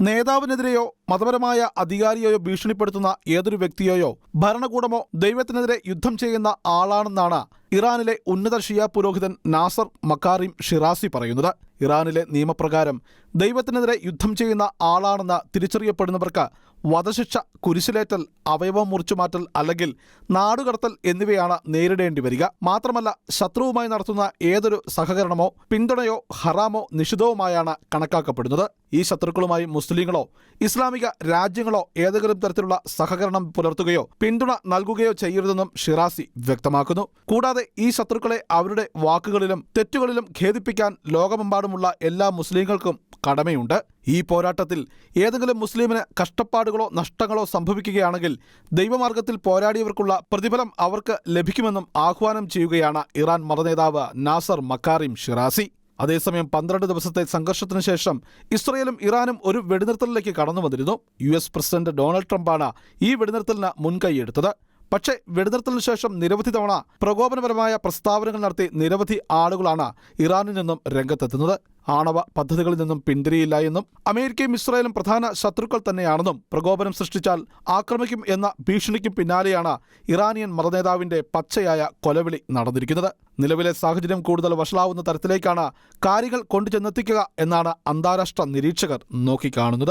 നേതാവിനെതിരെയോ മതപരമായ അധികാരിയെയോ ഭീഷണിപ്പെടുത്തുന്ന ഏതൊരു വ്യക്തിയെയോ ഭരണകൂടമോ ദൈവത്തിനെതിരെ യുദ്ധം ചെയ്യുന്ന ആളാണെന്നാണ് ഇറാനിലെ ഉന്നത ഷിയ പുരോഹിതൻ നാസർ മക്കാറിം ഷിറാസി പറയുന്നത്. ഇറാനിലെ നിയമപ്രകാരം ദൈവത്തിനെതിരെ യുദ്ധം ചെയ്യുന്ന ആളാണെന്ന് തിരിച്ചറിയപ്പെടുന്നവർക്ക് വധശിക്ഷ കുരിശിലേറ്റൽ അവയവം മുറിച്ചുമാറ്റൽ അല്ലെങ്കിൽ നാടുകടത്തൽ എന്നിവയാണ് നേരിടേണ്ടി വരിക. മാത്രമല്ല ശത്രുവുമായി നടത്തുന്ന ഏതൊരു സഹകരണമോ പിന്തുണയോ ഹറാമോ നിഷിദ്ധവുമായാണ് കണക്കാക്കപ്പെടുന്നത്. ഈ ശത്രുക്കളുമായി മുസ്ലിങ്ങളോ ഇസ്ലാമിക രാജ്യങ്ങളോ ഏതെങ്കിലും തരത്തിലുള്ള സഹകരണം പുലർത്തുകയോ പിന്തുണ നൽകുകയോ ചെയ്യരുതെന്നും ഷിറാസി വ്യക്തമാക്കുന്നു. കൂടാതെ ഈ ശത്രുക്കളെ അവരുടെ വാക്കുകളിലും തെറ്റുകളിലും ഖേദിപ്പിക്കാൻ ലോകമെമ്പാടുമുള്ള എല്ലാ മുസ്ലിങ്ങൾക്കും കടമയുണ്ട്. ഈ പോരാട്ടത്തിൽ ഏതെങ്കിലും മുസ്ലിമിന് കഷ്ടപ്പാടുകളോ നഷ്ടങ്ങളോ സംഭവിക്കുകയാണെങ്കിൽ ദൈവമാർഗത്തിൽ പോരാടിയവർക്കുള്ള പ്രതിഫലം അവർക്ക് ലഭിക്കുമെന്നും ആഹ്വാനം ചെയ്യുകയാണ് ഇറാൻ മതനേതാവ് നാസർ മക്കാറിം ഷിറാസി. അതേസമയം പന്ത്രണ്ട് ദിവസത്തെ സംഘർഷത്തിന് ശേഷം ഇസ്രയേലും ഇറാനും ഒരു വെടിനിർത്തലിലേക്ക് കടന്നു വന്നിരുന്നു. യു എസ് പ്രസിഡന്റ് ഡൊണാൾഡ് ട്രംപാണ് ഈ വെടിനിർത്തലിന് മുൻകൈയെടുത്തത്. പക്ഷേ വെടിനിർത്തലിന് ശേഷം നിരവധി തവണ പ്രകോപനപരമായ പ്രസ്താവനകൾ നടത്തി നിരവധി ആളുകളാണ് ഇറാനിൽ നിന്നും രംഗത്തെത്തുന്നത്. ആണവ പദ്ധതികളിൽ നിന്നും പിന്തിരിയില്ല എന്നും അമേരിക്കയും ഇസ്രായേലും പ്രധാന ശത്രുക്കൾ തന്നെയാണെന്നും പ്രകോപനം സൃഷ്ടിച്ചാൽ ആക്രമിക്കും എന്ന ഭീഷണിക്കും പിന്നാലെയാണ് ഇറാനിയൻ മതനേതാവിന്റെ പച്ചയായ കൊലവിളി നടന്നിരിക്കുന്നത്. നിലവിലെ സാഹചര്യം കൂടുതൽ വഷളാവുന്ന തരത്തിലേക്കാണ് കാര്യങ്ങൾ കൊണ്ടുചെന്നെത്തിക്കുക എന്നാണ് അന്താരാഷ്ട്ര നിരീക്ഷകർ നോക്കിക്കാണുന്നത്.